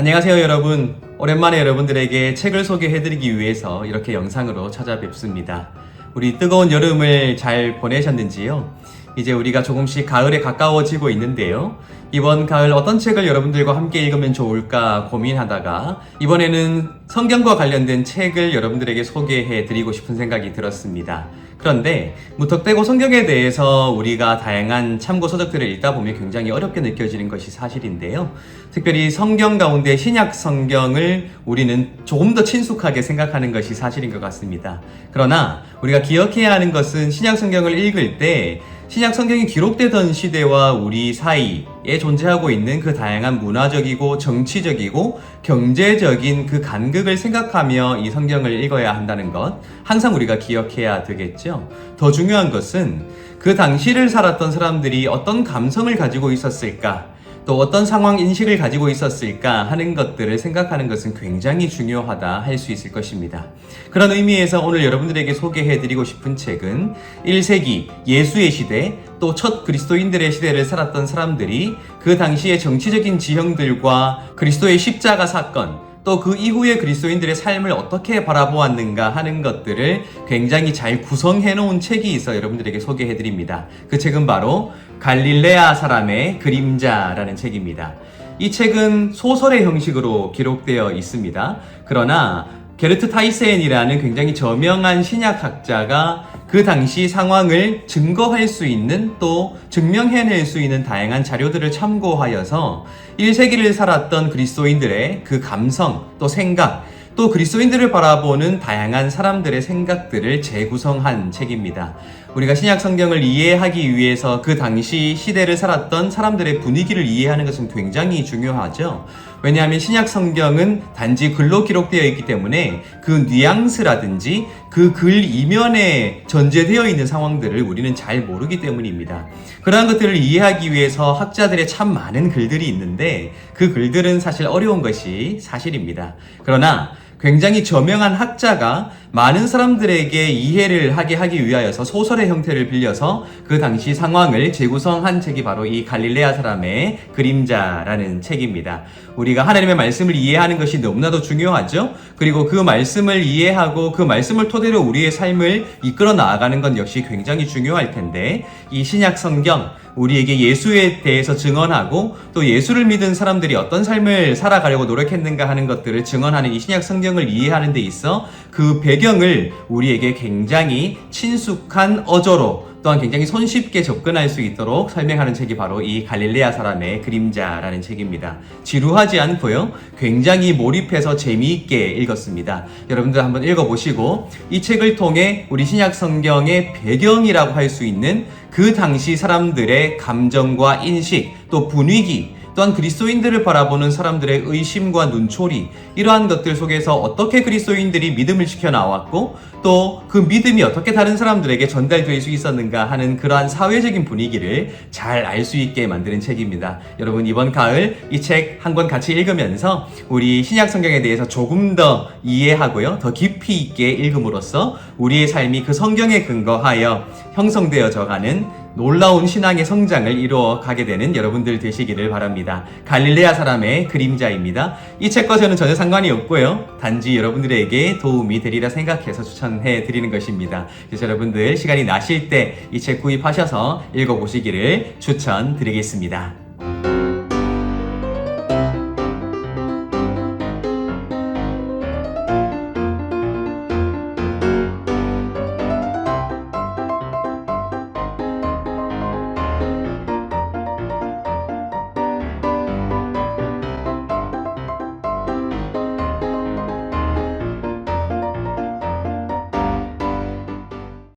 안녕하세요 여러분 오랜만에 여러분들에게 책을 소개해드리기 위해서 이렇게 영상으로 찾아뵙습니다 우리 뜨거운 여름을 잘 보내셨는지요? 이제 우리가 조금씩 가을에 가까워지고 있는데요 이번 가을 어떤 책을 여러분들과 함께 읽으면 좋을까 고민하다가 이번에는 성경과 관련된 책을 여러분들에게 소개해 드리고 싶은 생각이 들었습니다. 그런데 무턱대고 성경에 대해서 우리가 다양한 참고 서적들을 읽다 보면 굉장히 어렵게 느껴지는 것이 사실인데요. 특별히 성경 가운데 신약 성경을 우리는 조금 더 친숙하게 생각하는 것이 사실인 것 같습니다. 그러나 우리가 기억해야 하는 것은 신약 성경을 읽을 때 신약 성경이 기록되던 시대와 우리 사이에 존재하고 있는 그 다양한 문화적이고 정치적이고 경제적인 그 간극을 생각하며 이 성경을 읽어야 한다는 것 항상 우리가 기억해야 되겠죠. 더 중요한 것은 그 당시를 살았던 사람들이 어떤 감성을 가지고 있었을까? 또 어떤 상황 인식을 가지고 있었을까 하는 것들을 생각하는 것은 굉장히 중요하다 할 수 있을 것입니다. 그런 의미에서 오늘 여러분들에게 소개해 드리고 싶은 책은 1세기 예수의 시대 또 첫 그리스도인들의 시대를 살았던 사람들이 그 당시의 정치적인 지형들과 그리스도의 십자가 사건 또 그 이후에 그리스도인들의 삶을 어떻게 바라보았는가 하는 것들을 굉장히 잘 구성해 놓은 책이 있어 여러분들에게 소개해 드립니다. 그 책은 바로 갈릴레아 사람의 그림자라는 책입니다. 이 책은 소설의 형식으로 기록되어 있습니다. 그러나 게르트 타이센이라는 굉장히 저명한 신약학자가 그 당시 상황을 증거할 수 있는 또 증명해낼 수 있는 다양한 자료들을 참고하여서 1세기를 살았던 그리스도인들의 그 감성 또 생각 또 그리스도인들을 바라보는 다양한 사람들의 생각들을 재구성한 책입니다. 우리가 신약 성경을 이해하기 위해서 그 당시 시대를 살았던 사람들의 분위기를 이해하는 것은 굉장히 중요하죠. 왜냐하면 신약 성경은 단지 글로 기록되어 있기 때문에 그 뉘앙스라든지 그 글 이면에 전제되어 있는 상황들을 우리는 잘 모르기 때문입니다. 그러한 것들을 이해하기 위해서 학자들의 참 많은 글들이 있는데 그 글들은 사실 어려운 것이 사실입니다. 그러나 굉장히 저명한 학자가 많은 사람들에게 이해를 하게 하기 위하여서 소설의 형태를 빌려서 그 당시 상황을 재구성한 책이 바로 이 갈릴레아 사람의 그림자라는 책입니다. 우리가 하나님의 말씀을 이해하는 것이 너무나도 중요하죠. 그리고 그 말씀을 이해하고 그 말씀을 토대로 우리의 삶을 이끌어 나아가는 건 역시 굉장히 중요할 텐데 이 신약 성경 우리에게 예수에 대해서 증언하고 또 예수를 믿은 사람들이 어떤 삶을 살아가려고 노력했는가 하는 것들을 증언하는 이 신약 성경을 이해하는 데 있어 그 배경을 우리에게 굉장히 친숙한 어조로 또한 굉장히 손쉽게 접근할 수 있도록 설명하는 책이 바로 이 갈릴레아 사람의 그림자라는 책입니다. 지루하지 않고요. 굉장히 몰입해서 재미있게 읽었습니다. 여러분들 한번 읽어보시고 이 책을 통해 우리 신약 성경의 배경이라고 할 수 있는 그 당시 사람들의 감정과 인식 또 분위기 또한 그리스도인들을 바라보는 사람들의 의심과 눈초리 이러한 것들 속에서 어떻게 그리스도인들이 믿음을 지켜 나왔고 또 그 믿음이 어떻게 다른 사람들에게 전달될 수 있었는가 하는 그러한 사회적인 분위기를 잘 알 수 있게 만드는 책입니다. 여러분 이번 가을 이 책 한 권 같이 읽으면서 우리 신약 성경에 대해서 조금 더 이해하고요. 더 깊이 있게 읽음으로써 우리의 삶이 그 성경에 근거하여 형성되어져 가는 놀라운 신앙의 성장을 이루어 가게 되는 여러분들 되시기를 바랍니다. 갈릴레아 사람의 그림자입니다. 이 책과 저는 전혀 상관이 없고요. 단지 여러분들에게 도움이 되리라 생각해서 추천해 드리는 것입니다. 그래서 여러분들 시간이 나실 때 이 책 구입하셔서 읽어보시기를 추천드리겠습니다.